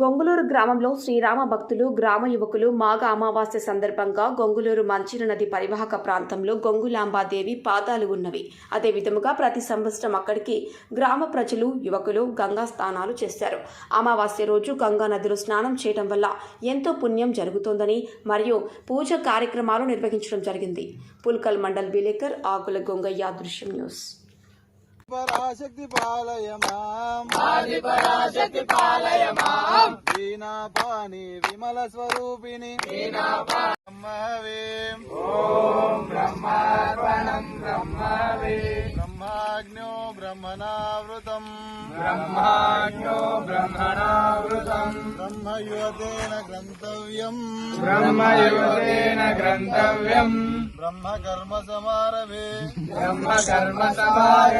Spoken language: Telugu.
గొంగులూరు గ్రామంలో శ్రీరామ భక్తులు గ్రామ యువకులు మాఘ అమావాస్య సందర్భంగా గొంగులూరు మంచిర నది పరివాహక ప్రాంతంలో గొంగులాంబాదేవి పాదాలు ఉన్నవి. అదే విధముగా ప్రతి సంవత్సరం అక్కడికి గ్రామ ప్రజలు యువకులు గంగా స్నానాలు చేశారు అమావాస్య రోజు గంగా నదిలో స్నానం చేయడం వల్ల ఎంతో పుణ్యం జరుగుతోందని మరియు పూజ కార్యక్రమాలు నిర్వహించడం జరిగింది. పుల్కల్ మండల్ విలేకర్ ఆకుల గొంగయ్య దృశ్యం న్యూస్. పరాశక్తి పాలయ మాం ఆది పరాశక్తి పాలయ మాం వీణాపాణి విమల స్వరూపిణి. బ్రహ్మవే. ఓం బ్రహ్మార్పణం బ్రహ్మవే బ్రహ్మాజ్ఞో బ్రహ్మణావృతం. బ్రహ్మాజ్ఞో బ్రహ్మణావృతం. బ్రహ్మయువతేన గ్రంథవ్యం. బ్రహ్మయువతేన గ్రంథవ్యం. బ్రహ్మకర్మ సమారభే. బ్రహ్మకర్మ సమార